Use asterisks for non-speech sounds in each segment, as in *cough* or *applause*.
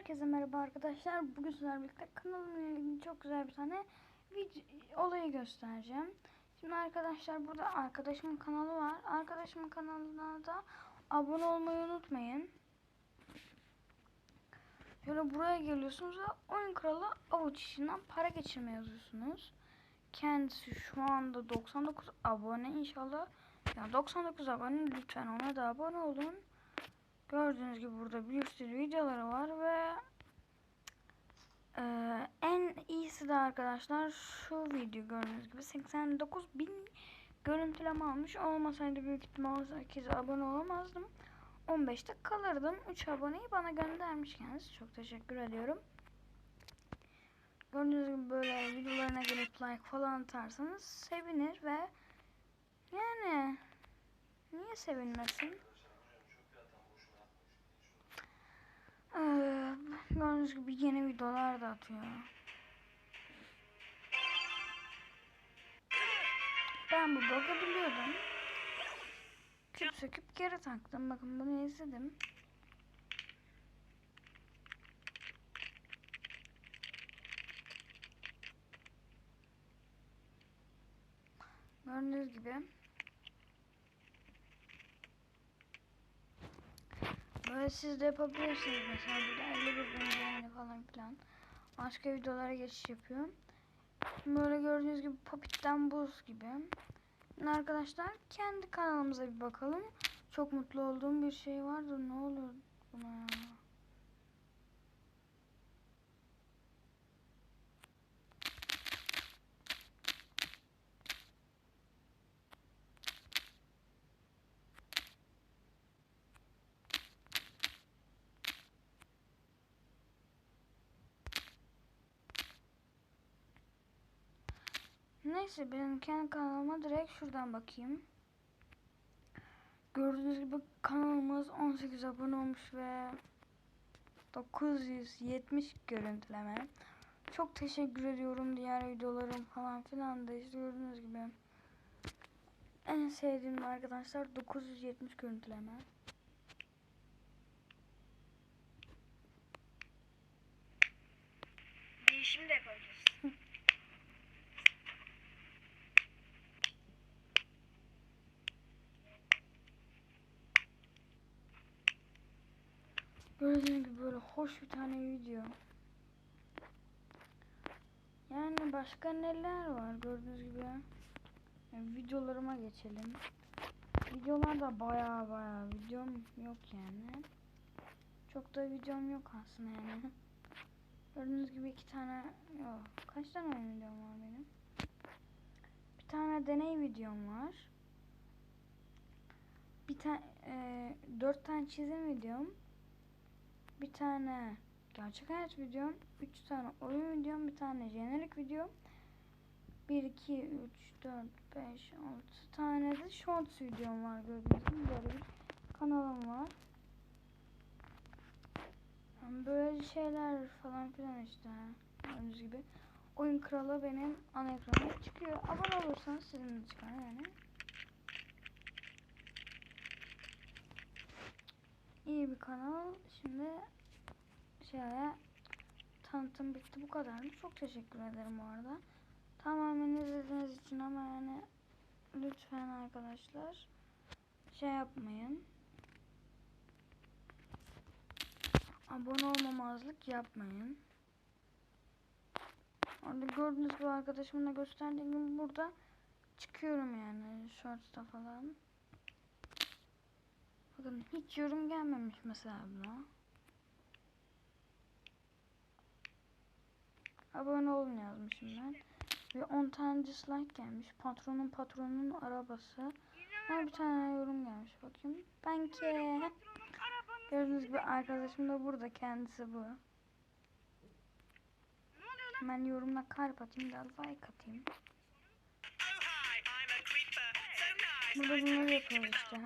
Herkese merhaba arkadaşlar. Bugün sizlerle birlikte kanalımla ilgili çok güzel bir tane video, olayı göstereceğim. Şimdi arkadaşlar burada arkadaşımın kanalı var. Arkadaşımın kanalına da abone olmayı unutmayın. Şöyle buraya geliyorsunuz ve oyun kralı avuç işinden para geçirme yazıyorsunuz. Kendisi şu anda 99 abone inşallah. Ya 99 abone lütfen ona da abone olun. Gördüğünüz gibi burada bir sürü videoları var ve e, en iyisi de arkadaşlar şu video gördüğünüz gibi 89 bin görüntüleme almış. Olmasaydı büyük ihtimal 8 abone olamazdım. 15'te kalırdım. 3 aboneyi bana göndermiş kendisi. Çok teşekkür ediyorum. Gördüğünüz gibi böyle videolarına gelip like falan atarsanız sevinir ve yani niye sevinmesin? Gördüğünüz gibi yeni videolar da atıyor. Ben bu bug'ı biliyordum. Küp söküp geri taktım. Bakın bunu izledim. Gördüğünüz gibi Böyle siz de yapabilirsiniz mesela burada 51 bin beğeni falan filan. Başka videolara geçiş yapıyorum. Böyle gördüğünüz gibi Popit'ten buz gibi. Şimdi arkadaşlar kendi kanalımıza bir bakalım. Çok mutlu olduğum bir şey vardı. Ne oluyor buna ya? Neyse benim kendi kanalıma direkt şuradan bakayım. Gördüğünüz gibi kanalımız 18 abone olmuş ve 970 görüntüleme. Çok teşekkür ediyorum diğer videolarım falan filan da işte gördüğünüz gibi. En sevdiğim arkadaşlar 970 görüntüleme. Değişim de yapabiliriz. Gördüğünüz gibi böyle hoş bir tane video. Yani başka neler var gördüğünüz gibi. Yani videolarıma geçelim. Videolarda baya baya videom yok yani. Çok da videom yok aslında yani. *laughs* Gördüğünüz gibi iki tane yok. Kaç tane oyun videom var benim? Bir tane deney videom var. Bir tane dört tane çizim videom. Bir tane gerçek hayat videom, 3 tane oyun videom, bir tane jenerik videom. 1, 2, 3, 4, 5, 6 tane de shorts videom var gördüğünüz gibi böyle bir kanalım var. Yani böyle şeyler falan filan işte gördüğünüz gibi. Oyun kralı benim ana ekranıma çıkıyor. Abone olursanız sizin de çıkar yani. İyi bir kanal. Şimdi şöyle tanıtım bitti bu kadar. Çok teşekkür ederim bu arada. Tamamen izlediğiniz için ama yani lütfen arkadaşlar şey yapmayın. Abone olmamazlık yapmayın. Orada gördüğünüz gibi arkadaşımın da gösterdiğim gibi burada çıkıyorum yani shorts'ta falan. Hiç yorum gelmemiş mesela buna. Abone olun yazmışım ben. Ve 10 tane dislike gelmiş. Patronun patronun arabası. Ve bir tane yorum gelmiş bakayım. Ben ki gördüğünüz gibi arkadaşım da burada kendisi bu. Hemen yorumla kalp atayım da like atayım. Burada bunları yapıyoruz işte.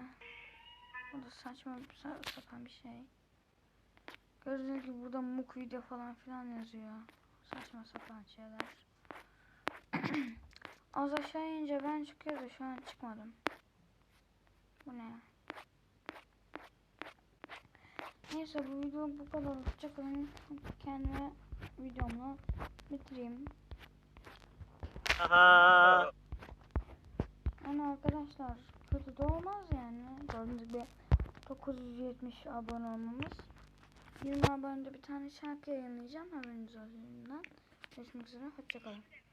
Bu da saçma sa- sapan bir şey. Gördüğünüz gibi burada muk video falan filan yazıyor. Saçma sapan şeyler. *clears throat* Az aşağı ince ben çıkıyordu şu an çıkmadım. Bu ne? Neyse bu video bu kadar. Hoşçakalın. Kendime videomla bitireyim. Aha. Yani arkadaşlar kötü de olmaz yani. Gördüğünüz gibi 970 abone olmamız. 20 abonede bir tane şarkı yayınlayacağım haberiniz olsun. Görüşmek üzere. Hoşçakalın.